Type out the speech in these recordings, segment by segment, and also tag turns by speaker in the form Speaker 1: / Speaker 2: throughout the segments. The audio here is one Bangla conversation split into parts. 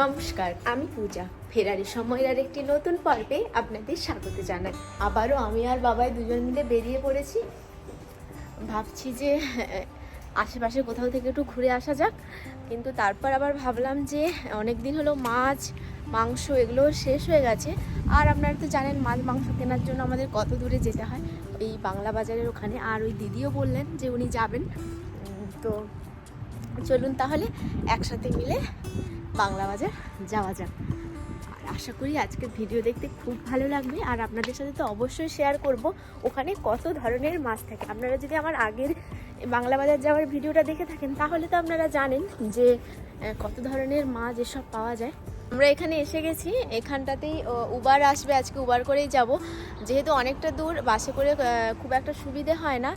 Speaker 1: নমস্কার, আমি পূজা। ফেরারি সময়ের আর একটি নতুন পর্বে আপনাদের স্বাগত জানাই। আবারও আমি আর বাবাই দুজন মিলে বেরিয়ে পড়েছি। ভাবছি যে, আশেপাশে কোথাও থেকে একটু ঘুরে আসা যাক। কিন্তু তারপর আবার ভাবলাম যে অনেক দিন হলো মাছ, মাংস এগুলো শেষ হয়ে গেছে। আর আপনারা তো জানেন, মাছ, মাংস কেনার জন্য আমাদের কত দূরে যেতে হয়। এই বাংলা বাজারের ওখানে। আর ওই দিদিও বললেন যে, উনি যাবেন। তো চলুন তাহলে একসাথে মিলে বাংলা বাজার যাওয়া যাক। আর আশা করি আজকের ভিডিও দেখতে খুব ভালো লাগবে। আর আপনাদের সাথে তো অবশ্যই শেয়ার করব ওখানে কত ধরনের মাছ থাকে। আপনারা যদি আমার আগের বাংলা বাজার যাওয়ার ভিডিওটা দেখে থাকেন, তাহলে তো আপনারা জানেন যে কত ধরনের মাছ এসব পাওয়া যায়। আমরা এখানে এসে গেছি। এখানটাতেই উবার আসবে। আজকে উবার করেই যাব। যেহেতু অনেকটা দূর, বাসে করে খুব একটা সুবিধে হয় না।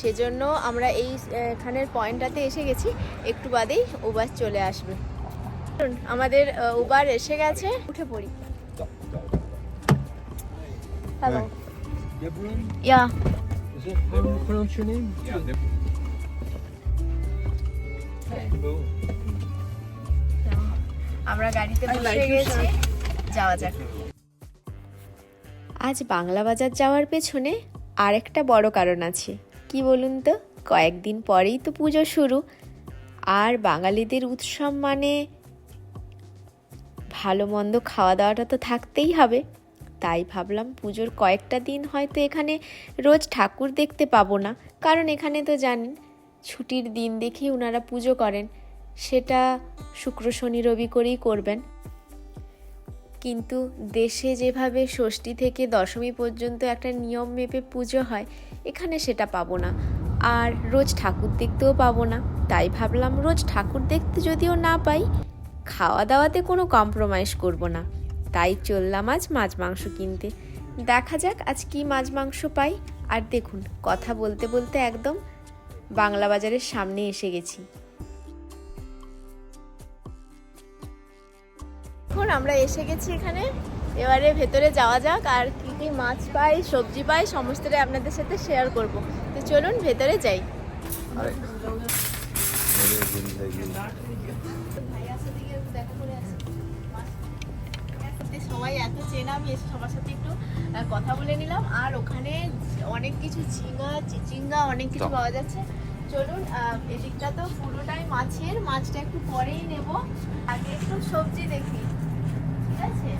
Speaker 1: সেজন্য আমরা এই এখানের পয়েন্টটাতে এসে গেছি। একটু বাদেই উবার চলে আসবে। আমাদের উবার এসে গেছে উঠে পড়ি।
Speaker 2: Hello yeah pronounce your name? Yeah,
Speaker 1: আমরা গাড়িতে বসে গেছি যাওয়া যাক। আজ বাংলা বাজার যাওয়ার পেছনে আরেকটা বড় কারণ আছে। কি বলুন তো? কয়েকদিন পরেই তো পুজো শুরু। আর বাঙালিদের উৎসব মানে ভালো মন্দ খাওয়া দাওয়াটা তো থাকতেই হবে। তাই ভাবলাম পুজোর কয়েকটা দিন হয়তো এখানে রোজ ঠাকুর দেখতে পাবো না। কারণ এখানে তো জানেন, ছুটির দিন দেখে ওনারা পুজো করেন। সেটা শুক্র, শনি, রবি করেই করবেন। কিন্তু দেশে যেভাবে ষষ্ঠী থেকে দশমী পর্যন্ত একটা নিয়ম মেপে পুজো হয়, এখানে সেটা পাবো না। আর রোজ ঠাকুর দেখতেও পাবো না। তাই ভাবলাম রোজ ঠাকুর দেখতে যদিও না পাই খাওয়া দাওয়াতে কোনো কম্প্রোমাইজ করব না। তাই চললাম আজ মাছ মাংস কিনতে। দেখা যাক আজ কি মাছ মাংস পাই। আর দেখুন, কথা বলতে বলতে একদম বাংলা বাজারের সামনে এসে গেছি। এখন আমরা এসে গেছি এখানে। এবারে ভেতরে যাওয়া যাক আর কি কি মাছ পাই, সবজি পাই, সমস্তটাই আপনাদের সাথে শেয়ার করব। তো চলুন ভেতরে যাই। সবাই এত চেনা আমি এসে সবার সাথে একটু কথা বলে নিলাম। আর ওখানে অনেক কিছু ঝিঙ্গা চিচিঙ্গা অনেক কিছু পাওয়া যাচ্ছে। চলুন এদিকটা তো পুরোটাই মাছের। মাছটা একটু পরেই নেব। আগে একটু সবজি দেখি। ঠিক আছে?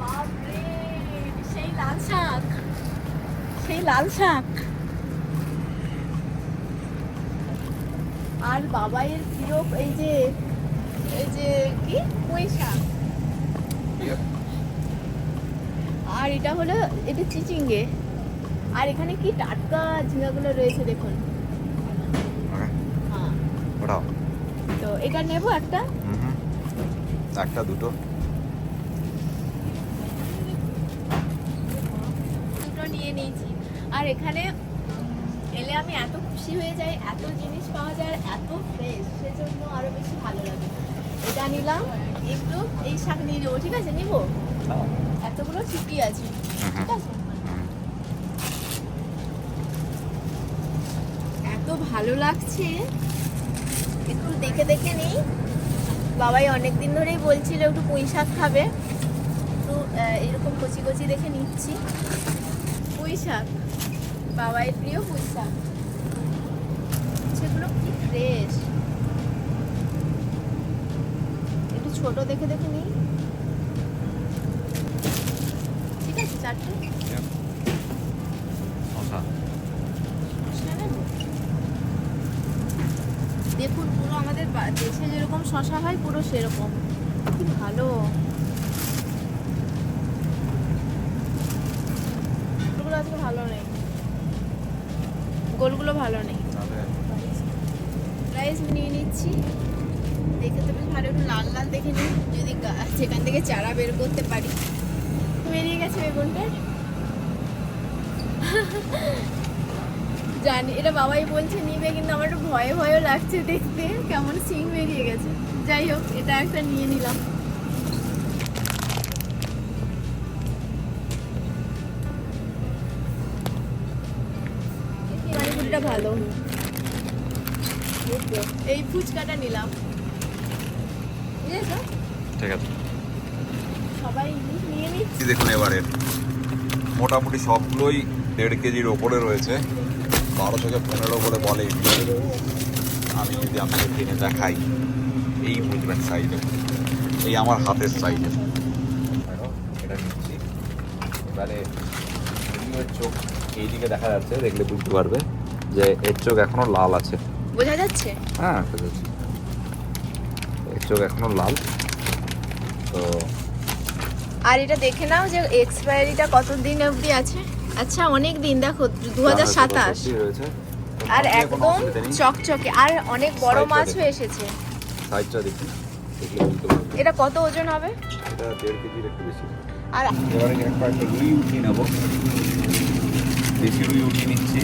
Speaker 1: বাপরে সেই লাল শাক। সেই লাল শাক। আর বাবাইয়ের প্রিয় এই যে এই যে কি? পুঁই শাক। আর এটা হলো এটা চিচিঙ্গে। আর এখানে কি টাটকা ঝিঙ্গাগুলো রয়েছে দেখুন। হ্যাঁ। তো এটা নেব একটা।
Speaker 2: একটা দুটো।
Speaker 1: দুটো নিয়ে নিয়েছি। আর এখানে এলে আমি এত খুশি হয়ে যাই এত জিনিস পাওয়া যায় আর এত ফ্রেশ সেজন্য আরও এটা নিলাম। একটু এই শাক নিয়ে নেব ঠিক আছে? নিবো? এতগুলো ঠিকই আছে। ঠিক আছে? এত ভালো লাগছে। একটু দেখে দেখে নিই। বাবাই অনেক দিন ধরেই বলছিল একটু পুঁই শাক খাবে। একটু এরকম কচি কচি দেখে নিচ্ছি। পুঁই শাক। বাবাইয়ের প্রিয় পুঁই শাক। সেগুলো কি ফ্রেশ একটু ছোট দেখে দেখে নিই। ঠিক আছে চারটে? নেব? দেখুন পুরো আমাদের দেশে যেরকম শশা হয় পুরো সেরকম। কি ভালো। আজকে ভালো নেই। গোলগুলো ভালো নেই। প্রাইস নিয়ে নিচ্ছি। দেখে নিই যদি সেখান থেকে চারা বের করতে পারি। বেরিয়ে গেছে বেগুনটার জানি, এটা বাবাই বলছে, নিবে কিন্তু আমার একটু ভয়ে ভয়ও লাগছে দেখতে। কেমন সিং বেরিয়ে গেছে। যাই হোক, এটা একটা নিয়ে নিলাম। ভালো। এই ফুচকাটা নিলাম।
Speaker 2: ঠিক আছে।
Speaker 1: সবাই ইলিশ নিয়ে নিচ্ছে।
Speaker 2: কি দেখুন এবারে। মোটামুটি সবগুলোই দেড় কেজির ওপরে রয়েছে। বারো থেকে পনেরো করে বলে। আমি যদি আপনাকে কিনে দেখাই এই বুঝবেন সাইজে এই আমার হাতের সাইজে এটা নিচ্ছি। এবারে চোখ এইদিকে দেখা যাচ্ছে দেখলে বুঝতে পারবে যে এর চোখ এখনও লাল আছে।
Speaker 1: বোঝা যাচ্ছে?
Speaker 2: হ্যাঁ চোখ এখনও লাল। তো
Speaker 1: আর এটা দেখে নাও যে এক্সপায়ারিটা কত দিন অবধি আছে? আচ্ছা অনেক দিন দেখো দু হাজার সাতাশ। আর একদম চকচকে আর অনেক বড় মাছও এসেছে।
Speaker 2: সাইজটা দেখি
Speaker 1: এটা কত ওজন হবে?
Speaker 2: এটা দেড় কেজির একটু বেশি।
Speaker 1: আর
Speaker 2: এবারে কয়েকটা রুই উঠিয়ে নেব। দেশি রুই উঠিয়ে নিচ্ছি।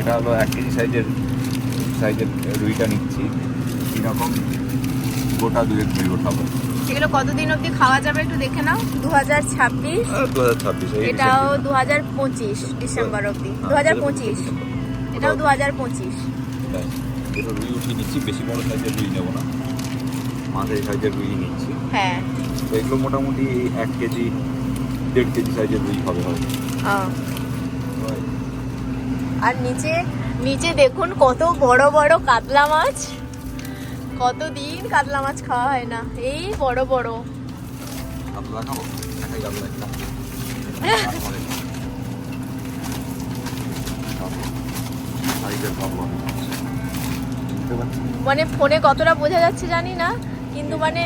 Speaker 2: এটা হলো এক কেজি সাইজের সাইজের রুইটা নিচ্ছি। এরকম গোটা দুয়েক রুই ওঠাবো
Speaker 1: এগুলো কতদিন অবধি খাওয়া যাবে একটু দেখে নাও? দু হাজার ছাব্বিশ।
Speaker 2: দু হাজার ছাব্বিশ
Speaker 1: এটাও দু হাজার পঁচিশ ডিসেম্বর অবধি। দু হাজার পঁচিশ। এটাও দু হাজার পঁচিশ
Speaker 2: এটা রুই উঠিয়ে নিচ্ছি বেশি বড় সাইজের রুই নেব না। মাঝারি সাইজের রুই নিচ্ছি।
Speaker 1: হ্যাঁ।
Speaker 2: এগুলো মোটামুটি এক কেজি দেড় কেজি সাইজের রুই হবে হয়তো
Speaker 1: আর নিচে নিচে দেখুন কত বড় বড় কাতলা মাছ। কতদিন কাতলা মাছ খাওয়া হয় না? এই বড় বড়। মানে ফোনে কতটা বোঝা যাচ্ছে জানি না কিন্তু মানে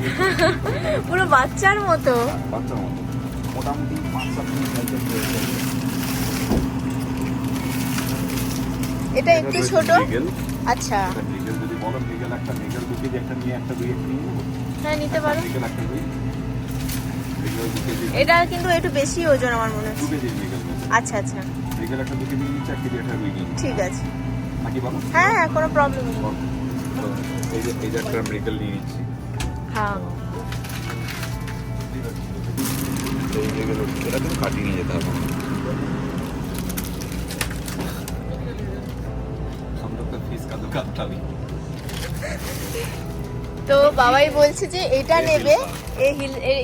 Speaker 1: পুরো বাচ্চার মতো।
Speaker 2: বাচ্চার মতো। মোটামুটি পাঁচ সাত মিনিট
Speaker 1: এটা একটু ছোট। আচ্ছা।
Speaker 2: মৃগেল যদি বলো মৃগেল একটা মৃগেল দু কেজি একটা নিয়ে একটা দুই একটা নিয়ে
Speaker 1: হ্যাঁ নিতে পারো।
Speaker 2: মৃগেল একটা দুই।
Speaker 1: এটা কিন্তু একটু বেশি ওজন আমার মনে হচ্ছে। আচ্ছা আচ্ছা।
Speaker 2: মৃগেল একটা দু কেজি নিচ্ছে একটা রুই নিয়ে
Speaker 1: ঠিক আছে।
Speaker 2: নাকি বলো
Speaker 1: হ্যাঁ হ্যাঁ কোনো প্রবলেম নেই।
Speaker 2: এই যে এই যে একটা মৃগেল নিয়ে নিচ্ছি।
Speaker 1: হ্যাঁ।
Speaker 2: এই মৃগেল এটা কিন্তু কাটিয়ে নিয়ে যেতে হবে। কাকতালি।
Speaker 1: তো বাবাই বলছে যে এটা নেবে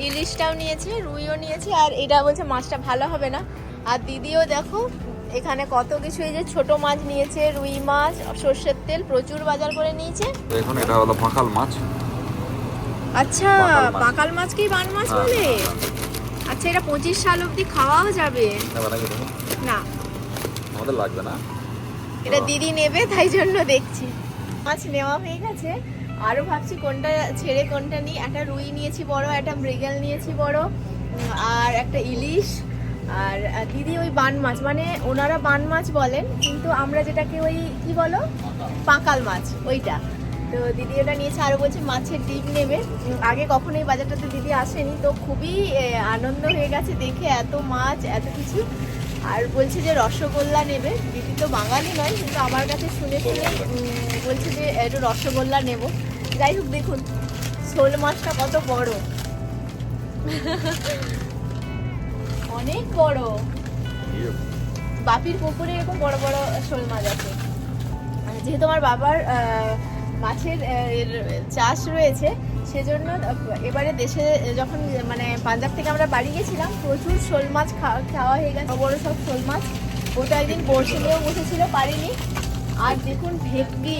Speaker 1: ইলিশটাও নিয়েছে রুইও নিয়েছে আর এটা বলছে মাছটা ভালো হবে না। আর দিদিও দেখো এখানে কত কিছু এই যে ছোট মাছ নিয়েছে রুই মাছ সর্ষের তেল প্রচুর বাজার করে নিয়েছে।
Speaker 2: এখন এটা হলো পাকাল মাছ।
Speaker 1: আচ্ছা
Speaker 2: পাকাল
Speaker 1: মাছকেই বান মাছ
Speaker 2: হ্যাঁ,
Speaker 1: বলে?
Speaker 2: হ্যাঁ, হ্যাঁ।
Speaker 1: আচ্ছা এটা পঁচিশ সাল অবধি খাওয়াও যাবে? না।
Speaker 2: আমাদের লাগবে না।
Speaker 1: এটা দিদি নেবে তাই জন্য দেখছি। মাছ নেওয়া হয়ে গেছে। আরও ভাবছি কোনটা ছেড়ে কোনটা নিই। একটা রুই নিয়েছি বড় একটা মৃগেল নিয়েছি বড় আর একটা ইলিশ আর দিদি ওই বান মাছ। মানে ওনারা বান মাছ বলেন কিন্তু আমরা যেটাকে ওই কি বলো? পাকাল মাছ ওইটা। তো দিদি ওটা নিয়েছে আরও বলছে মাছের ডিম নেবে। আগে কখনো এই বাজারটাতে দিদি আসেনি। তো খুবই আনন্দ হয়ে গেছে দেখে এত মাছ এত কিছু। আর বলছে যে রসগোল্লা নেবে। দিদি তো বাঙালি নয়, কিন্তু আমার কাছে শুনে শুনে বলছে যে একটু রসগোল্লা নেব। যাই হোক, দেখুন, শোল মাছটা কত বড়। অনেক বড়। বাপির পুকুরে এরকম বড় বড় শোল মাছ আছে। যেহেতু আমার বাবার মাছের চাষ রয়েছে সেজন্য এবারে দেশে যখন মানে পাঞ্জাব থেকে আমরা বাড়ি গেছিলাম প্রচুর শোল মাছ খাওয়া হয়ে গেছে বড় সব শোল মাছ। ওটা একদিন বড়শি নিয়েও বসেছিল পারিনি। আর দেখুন ভেটকি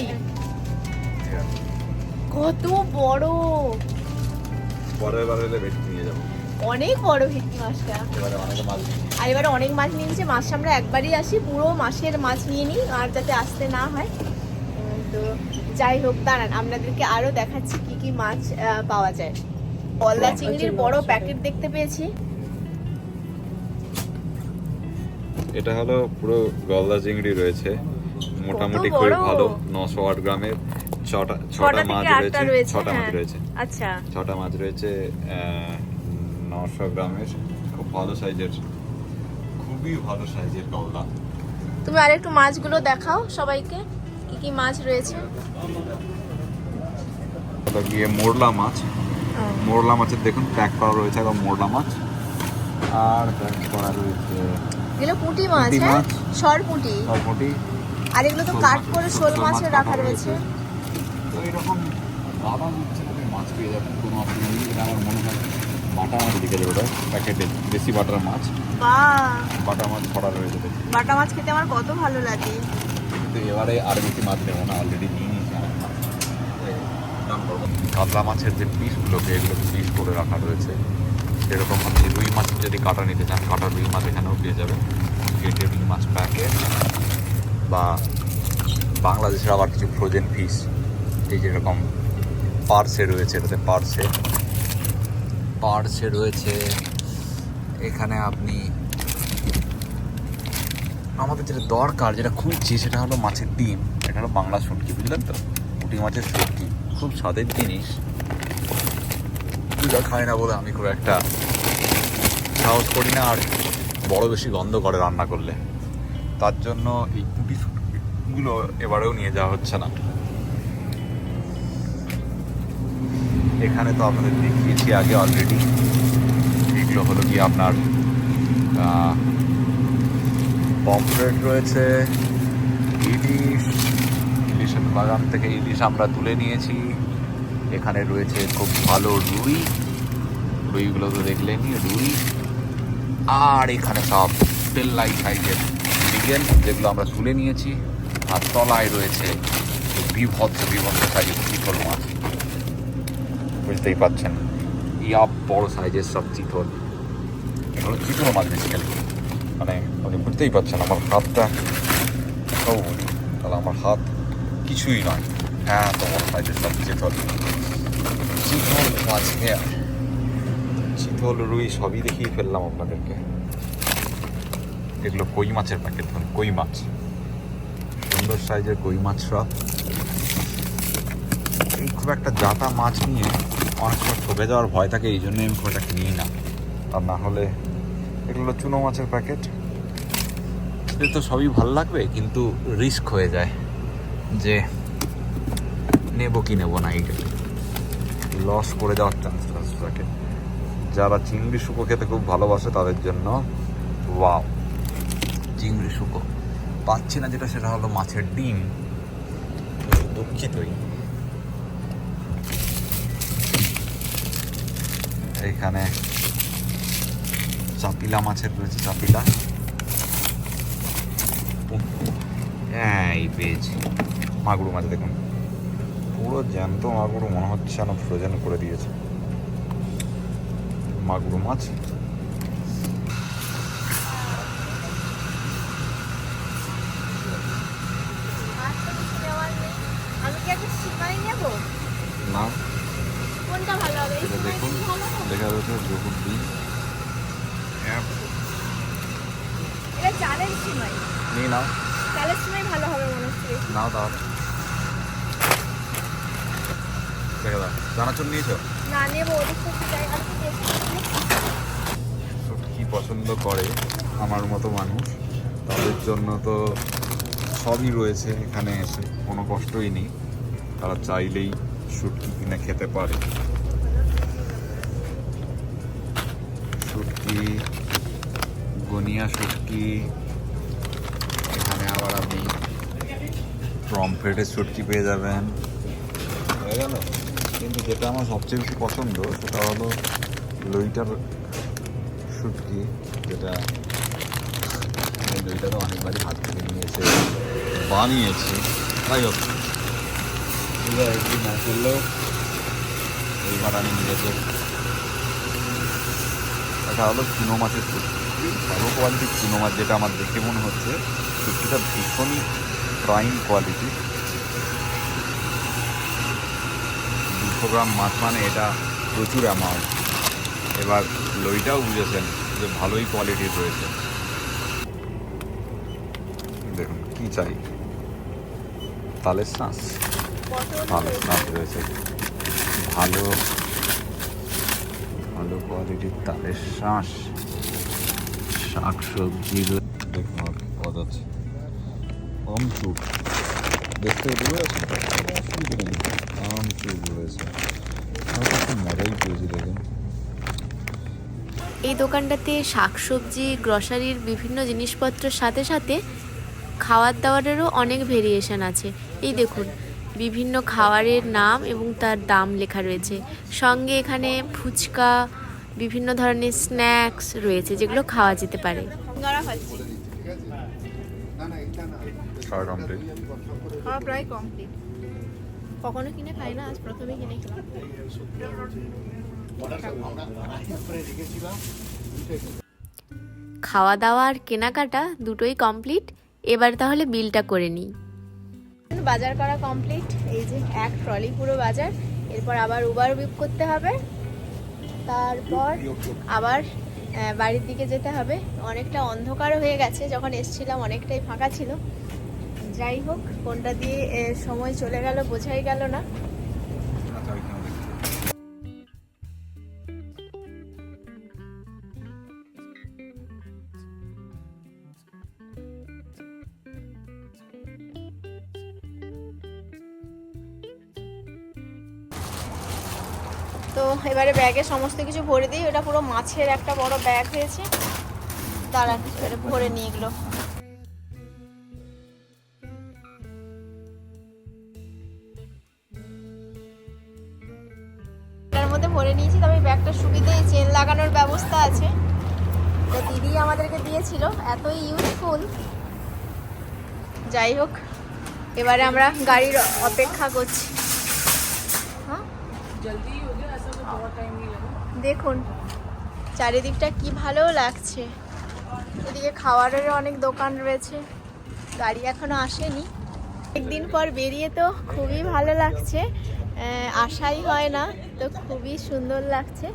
Speaker 1: কত বড়!
Speaker 2: পরের বার ভেটকি নিয়ে যাব।
Speaker 1: অনেক বড় ভেটকি মাছটা।
Speaker 2: এবারে অনেকে মাছ নিয়ে নিই।
Speaker 1: আর এবারে অনেক মাছ নিয়ে নিচ্ছে মাছ আমরা একবারই আসি পুরো মাসের মাছ নিয়ে নিই আর যাতে আসতে না হয়। তো যাই হোক দাঁড়ান আপনাদেরকে আরও দেখাচ্ছি কি কি মাছ আহ, পাওয়া যায়। গলদা চিংড়ির বড় প্যাকেট দেখতে পেয়েছি।
Speaker 2: এটা হলো পুরো গলদা চিংড়ি রয়েছে। মোটামুটি খুবই ভালো নশো আট গ্রামের ছটা ছটা মাছ
Speaker 1: থেকে আটটা
Speaker 2: রয়েছে ছটা মাছ
Speaker 1: হ্যাঁ।
Speaker 2: রয়েছে।
Speaker 1: আচ্ছা।
Speaker 2: ছটা মাছ রয়েছে নশো গ্রামের খুব ভালো সাইজের খুবই ভালো সাইজের গলদা।
Speaker 1: তুমি আর একটু মাছগুলো দেখাও সবাইকে। কি কি মাছ রয়েছে?
Speaker 2: গিয়ে মোরলা মাছ। মোরলা মাছের দেখুন প্যাক করা রয়েছে একদম মোরলা মাছ। আর প্যাক করা রয়েছে
Speaker 1: এগুলো পুঁটি মাছ হ্যাঁ?
Speaker 2: মাছ।
Speaker 1: সর পুঁটি। আর এগুলো তো কাট করে শোল মাছের রাখা রয়েছে।
Speaker 2: তো এরকম দিচ্ছে না মাছ পেয়ে যাবেন কোনো অসুবিধা নেই। এটা আমার মনে হয় বাটা মাছ দিকে ওটা প্যাকেটে বেশি বাটার মাছ। বাটা মাছ ছড়া রয়েছে।
Speaker 1: বাটা মাছ খেতে আমার কত ভালো লাগে।
Speaker 2: কিন্তু এবারে আর বেশি মাছ নেব না অলরেডি নিয়ে নিয়েছি। কাতলা মাছের যে পিসগুলোকে এগুলো পিস করে রাখা রয়েছে, সেরকম আপনি রুই মাছ যদি কাটা নিতে চান, কাটা রুই মাছ এখানেও পেয়ে যাবেন। কেটে রুই মাছ প্যাকেট বা বাংলাদেশের আবার কিছু ফ্রোজেন ফিশ এই যেরকম পার্সে রয়েছে, এটাতে পার্সে। পার্সে রয়েছে, এখানে আপনি আমাদের যেটা দরকার, যেটা খুঁজছি সেটা হলো মাছের ডিম। এটা হলো বাংলা শুটকি, বুঝলেন তো? পুঁটি মাছের শুটকি। খুব স্বাদের জিনিস। দুটা খাই না বলে আমি খুব একটা সাহস করি না, আর বড় বেশি গন্ধ করে রান্না করলে। তার জন্য এই পুঁটি শুটকিগুলো এবারেও নিয়ে যাওয়া হচ্ছে না। এখানে তো আপনাদের দেখিয়েছি আগে অলরেডি এগুলো হলো কি আপনার পমফ্রেট রয়েছে, ইলিশ, ইলিশের বাগান থেকে ইলিশ আমরা তুলে নিয়েছি। এখানে রয়েছে খুব ভালো রুই। রুইগুলো তো দেখলেনই রুই। আর এখানে সব পেল্লাই সাইজের বিগেন যেগুলো আমরা তুলে নিয়েছি। আর তলায় রয়েছে বিভৎস বিভৎস সাইজের চিতল মাছ। বুঝতেই পাচ্ছেন? ইয়া বড় সাইজের সব চিতল। এগুলো চিতল মাছ বেসিক্যালি মানে আপনি বুঝতেই পারছেন, আমার হাতটা ও, তাহলে আমার হাত কিছুই নয়। হ্যাঁ তোমার সাইজের সব চিতল। চিতল মাছ হ্যাঁ চিতল রুই সবই দেখিয়ে ফেললাম আপনাদেরকে। এগুলো কই মাছের প্যাকেট ধরুন? কই মাছ? সুন্দর সাইজের কই মাছ সব। এই খুব একটা জাতা মাছ নিয়ে অনেক সময় ঠকে যাওয়ার ভয় থাকে, এই জন্যই আমি খুব একটা কিনি না। আর না হলে এগুলো চুনো মাছের প্যাকেট। এদের তো সবই ভালো লাগবে কিন্তু রিস্ক হয়ে যায় যে নেব কি নেব না এইটা। লস করে যাওয়ার চান্স থাকে যারা চিংড়ি শুকো খেতে খুব ভালোবাসে তাদের জন্য ওয়াও চিংড়ি শুকো। পাচ্ছি না যেটা সেটা হলো মাছের ডিম। দুঃখিতই। এখানে চাপিলা মাছের রয়েছে, চাপিলা। এই পেয়েছি। মাগুর মাছ দেখুন। পুরো জ্যান্ত মাগুর মনে হচ্ছে যেন ফ্রোজেন করে দিয়েছে। মাগুর মাছ
Speaker 1: আমি কি একটা সিমাই নেব
Speaker 2: না
Speaker 1: কোনটা ভালো হবে
Speaker 2: সেটা দেখুন লেখা রয়েছে বহু ডিম
Speaker 1: এটা চালের সিমাই
Speaker 2: নিয়ে নাও।
Speaker 1: চালের সিমাই ভালো হবে মনে হচ্ছে।
Speaker 2: নাও তাহলে। দেখে দাও। চানাচুর নিয়েছো?
Speaker 1: না নেব যাই।
Speaker 2: কি পছন্দ করে আমার মতো মানুষ? তাদের জন্য তো সবই রয়েছে এখানে এসে। কোনো কষ্টই নেই। তারা চাইলেই শুটকি কিনে খেতে পারে। শুটকি গনিয়া শুটকি আবার আপনি প্রমফ্রেটের শুটকি পেয়ে যাবেন। হয়ে গেল। কিন্তু যেটা আমার সবচেয়ে বেশি পছন্দ, সেটা হলো লইটার শুটকি যেটা দইটা তো অনেকবারই হাত থেকে নিয়ে এসে বানিয়েছি। যাই হোক। না করলেও এইবার আমি নিজেকে এটা হলো চুনো মাছের শুটকি ভালো কোয়ালিটির চুনো মাছ যেটা আমার দেখে মনে হচ্ছে সত্যিটা ভীষণই প্রাইম কোয়ালিটি দুশো গ্রাম মাছ মানে এটা প্রচুর অ্যামাউন্ট এবার লইটাও বুঝেছেন যে ভালোই কোয়ালিটির রয়েছে। দেখুন, কি চাই? তালের শ্বাস তালের শ্বাস রয়েছে। ভালো ভালো কোয়ালিটির তালের শ্বাস
Speaker 1: এই দোকানটাতে শাকসবজি, গ্রসারির বিভিন্ন জিনিসপত্রের সাথে সাথে খাওয়ার দাওয়ারেরও অনেক ভেরিয়েশন আছে। এই দেখুন, বিভিন্ন খাবারের নাম এবং তার দাম লেখা রয়েছে। সঙ্গে এখানে ফুচকা বিভিন্ন ধরনের স্ন্যাক্স রয়েছে যেগুলো খাওয়া যেতে পারে।
Speaker 2: খাওয়া কমপ্লিট
Speaker 1: খাওয়া কখনো কিনে খাই না আজ প্রথমে কিনে খেলাম। খাওয়া দাওয়া আর কেনাকাটা দুটোই কমপ্লিট এবার তাহলে বিলটা করে নিই। বাজার করা কমপ্লিট এই যে এক ট্রলি পুরো বাজার। এরপর আবার উবার বুক করতে হবে। তারপর আবার বাড়ির দিকে যেতে হবে। অনেকটা অন্ধকারও হয়ে গেছে, যখন এসছিলাম অনেকটাই ফাঁকা ছিল। যাই হোক কোনটা দিয়ে সময় চলে গেল, বোঝাই গেল না। এবারে ব্যাগে সমস্ত কিছু ভরে দিই। ওটা পুরো মাছের একটা বড় ব্যাগ হয়েছে। তারা কিছু ভরে নিয়ে এগুলো। মধ্যে ভরে নিয়েছি, তবে ব্যাগটা সুবিধেই চেন লাগানোর ব্যবস্থা আছে। তো দিদি আমাদেরকে দিয়েছিল, এতই ইউজফুল যাই হোক, এবারে আমরা গাড়ির অপেক্ষা করছি। হ্যাঁ?
Speaker 3: জলদি
Speaker 1: দেখুন, চারিদিকটা কি ভালো লাগছে। এদিকে খাবারেরও অনেক দোকান রয়েছে। গাড়ি এখনও আসেনি। একদিন পর বেরিয়ে তো খুবই ভালো লাগছে। আশাই হয় না, তো খুবই সুন্দর লাগছে।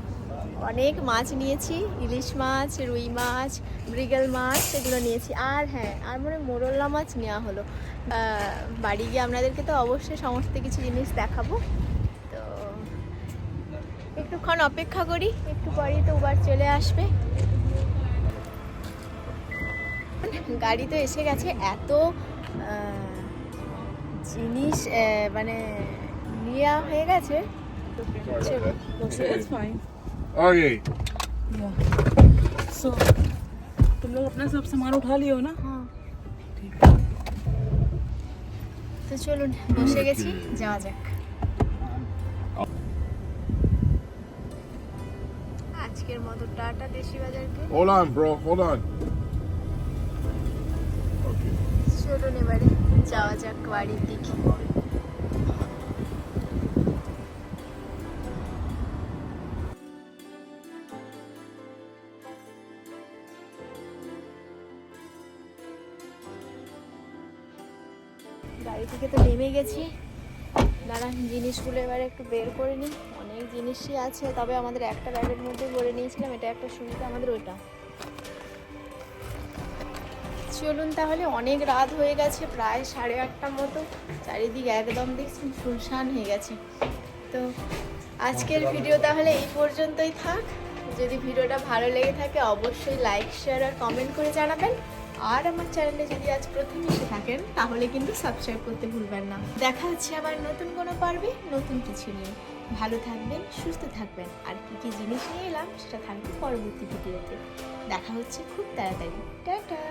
Speaker 1: অনেক মাছ নিয়েছি, ইলিশ মাছ, রুই মাছ, মৃগেল মাছ, এগুলো নিয়েছি। আর হ্যাঁ আর মনে মোরল্লা মাছ নেওয়া হলো। বাড়ি গিয়ে আপনাদেরকে তো অবশ্যই সমস্ত কিছু জিনিস দেখাবো। একটুক্ষণ অপেক্ষা করি একটু পরেই তো উবার চলে আসবে গাড়ি তো এসে গেছে এত আহ, জিনিস আহ, মানে নেওয়া হয়ে গেছে চলো, বসে
Speaker 3: It's fine.
Speaker 2: Okay.
Speaker 3: Yeah. So, तुम लोग अपना सब सामान उठा लियो ना
Speaker 1: হ্যাঁ। তো চলুন বসে গেছি যাওয়া যাক আজকের মতো টাটা দেশি বাজারকে
Speaker 4: Hold on, bro. Hold on.
Speaker 1: চলুন এবারে যাওয়া যাক বাড়ির দিকে গাড়ি থেকে তো নেমে গেছি দাঁড়ান জিনিসগুলো এবারে একটু বের করে নিই অনেক জিনিসই আছে, তবে আমাদের একটা ব্যাগের মধ্যে ভরে নিয়েছিলাম, এটা একটা সুবিধা আমাদের ওইটা। চলুন তাহলে, অনেক রাত হয়ে গেছে, প্রায় সাড়ে আটটার মতো। চারিদিক একদম দেখছি শুনশান হয়ে গেছে। তো আজকের ভিডিও তাহলে এই পর্যন্তই থাক। যদি ভিডিওটা ভালো লেগে থাকে, অবশ্যই লাইক শেয়ার আর কমেন্ট করে জানাবেন। আর আমার চ্যানেলে যদি আজ প্রথম এসে থাকেন, তাহলে কিন্তু সাবস্ক্রাইব করতে ভুলবেন না। দেখা হচ্ছে আবার নতুন কোনো পর্বে, নতুন কিছু নিয়ে। ভালো থাকবেন, সুস্থ থাকবেন। আর কী কী জিনিস নিয়ে এলাম, সেটা থাকবে পরবর্তী ভিডিওতে। দেখা হচ্ছে খুব তাড়াতাড়ি। টাটা!